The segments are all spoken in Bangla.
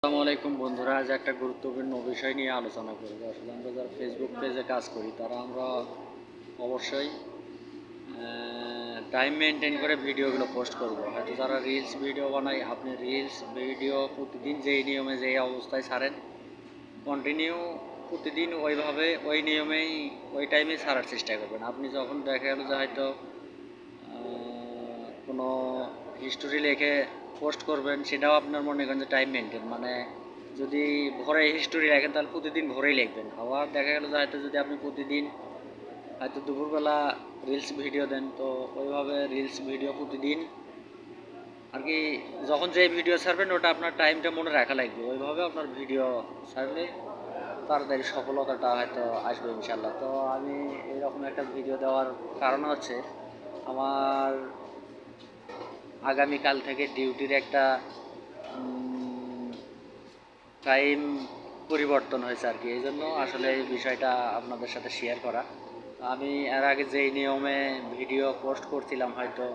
আসসালামু আলাইকুম বন্ধুরা, আজ একটা গুরুত্বপূর্ণ বিষয় নিয়ে আলোচনা করব। আসলে আমরা যারা ফেসবুক পেজে কাজ করি, তারা আমরা অবশ্যই টাইম মেনটেন করে ভিডিওগুলো পোস্ট করব। হয়তো যারা রিলস ভিডিও বানায়, আপনি রিলস ভিডিও প্রতিদিন যেই নিয়মে যেই অবস্থায় ছাড়েন কন্টিনিউ প্রতিদিন ওইভাবে ওই নিয়মেই, ওই টাইমে ছাড়ার চেষ্টা করবেন। আপনি যখন দেখা গেল যে হয়তো কোনো হিস্টোরি লিখে পোস্ট করবেন, সেটাও আপনার মনে করেন যে টাইম মেনটেন মানে যদি ভোরে হিস্টোরি রাখেন তাহলে প্রতিদিন ভোরেই লিখবেন। আবার দেখা গেল যে হয়তো যদি আপনি প্রতিদিন হয়তো দুপুরবেলা রিলস ভিডিও দেন, তো ওইভাবে রিলস ভিডিও প্রতিদিন আর কি যখন যে ভিডিও ছাড়বেন, ওটা আপনার টাইমটা মনে রাখা লাগবে। ওইভাবে আপনার ভিডিও ছাড়লে তাড়াতাড়ি সফলতাটা হয়তো আসবে ইনশাল্লাহ তো আমি এরকম একটা ভিডিও দেওয়ার কারণ হচ্ছে, আমার আগামীকাল থেকে ডিউটির একটা টাইম পরিবর্তন হয়েছে আর কি। এই জন্য আসলে এই বিষয়টা আপনাদের সাথে শেয়ার করা। আমি এর আগে যেই নিয়মে ভিডিও পোস্ট করছিলাম হয়তো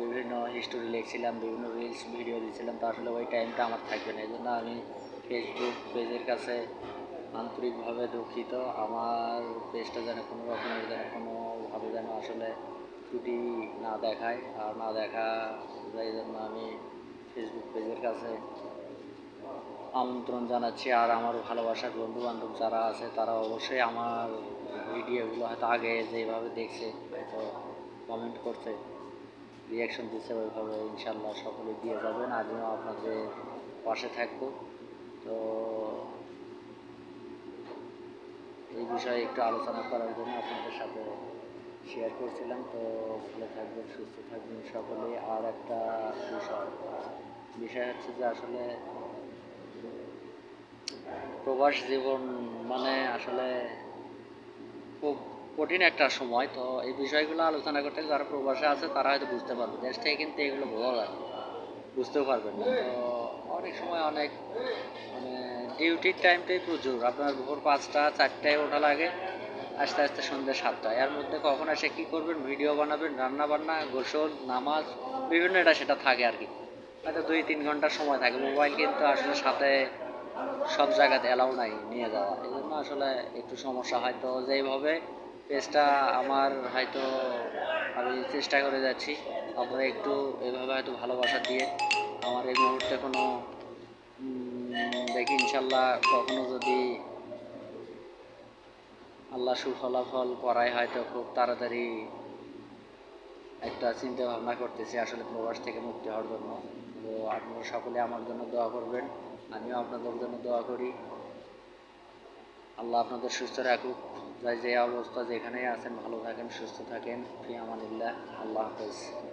বিভিন্ন হিস্টোরি লিখছিলাম, বিভিন্ন রিলস ভিডিও দিচ্ছিলাম তো আসলে ওই টাইমটা আমার থাকবে না। এই জন্য আমি ফেসবুক পেজের কাছে আন্তরিকভাবে দুঃখিত। আমার পেজটা যেন কোনো রকমের যেন কোনোভাবে যেন আসলে ত্রুটি না দেখায়, আর না দেখা এই জন্য আমি ফেসবুক পেজের কাছে আমন্ত্রণ জানাচ্ছি। আর আমার ভালোবাসার বন্ধু বান্ধব যারা আছে, তারা অবশ্যই আমার ভিডিওগুলো হয়তো আগে যেভাবে দেখছে, হয়তো কমেন্ট করছে রিয়াকশন দিচ্ছে, ওইভাবে ইনশাল্লাহ সকলে দিয়ে যাবেন। আমিও আপনাদের পাশে থাকব। তো এই বিষয়ে একটু আলোচনা করার জন্য আপনাদের সাথে শেয়ার করছিলাম, তো ভালো থাকবেন, সুস্থ থাকবেন সকলে। আর একটা বিষয় বিষয় হচ্ছে যে আসলে প্রবাস জীবন মানে আসলে খুব কঠিন একটা সময়। তো এই বিষয়গুলো আলোচনা করতে যারা প্রবাসে আছে, তারা হয়তো বুঝতে পারবে। দেশ থেকে কিন্তু এগুলো বোঝা যায়, বুঝতেও পারবেন না। তো অনেক সময় অনেক মানে ডিউটির টাইমটাই প্রচুর। আপনার ভোর পাঁচটা, চারটায় ওঠা লাগে। আস্তে আস্তে সন্ধ্যে সাতটায় এর মধ্যে কখন এসে কী করবেন, ভিডিও বানাবেন রান্না বান্না গোসল, নামাজ বিভিন্ন এটা সেটা থাকে আর কি। হয়তো দুই তিন ঘণ্টা সময় থাকে। মোবাইল কিন্তু আসলে সাথে সব জায়গাতে অ্যালাউ নাই নিয়ে যাওয়া। এই জন্য আসলে একটু সমস্যা হয়। তো যেইভাবে পেজটা আমার হয়তো আমি চেষ্টা করে যাচ্ছি, আপনারা একটু এভাবে হয়তো ভালোবাসা দিয়ে আমার এই মুহূর্তে কোনো দেখি ইনশাল্লাহ কখনো যদি আল্লাহ সুফলাফল করায় হয়তো খুব তাড়াতাড়ি একটা চিন্তা ভাবনা করতেছি আসলে প্রবাস থেকে মুক্তি হওয়ার জন্য। তো আপনারা সকলে আমার জন্য দোয়া করবেন, আমিও আপনাদের জন্য দোয়া করি। আল্লাহ আপনাদের সুস্থ রাখুক। যাই যে অবস্থা যেখানেই আছেন, ভালো থাকেন, সুস্থ থাকেন। ফি আমানিল্লাহ। আল্লাহ হাফেজ।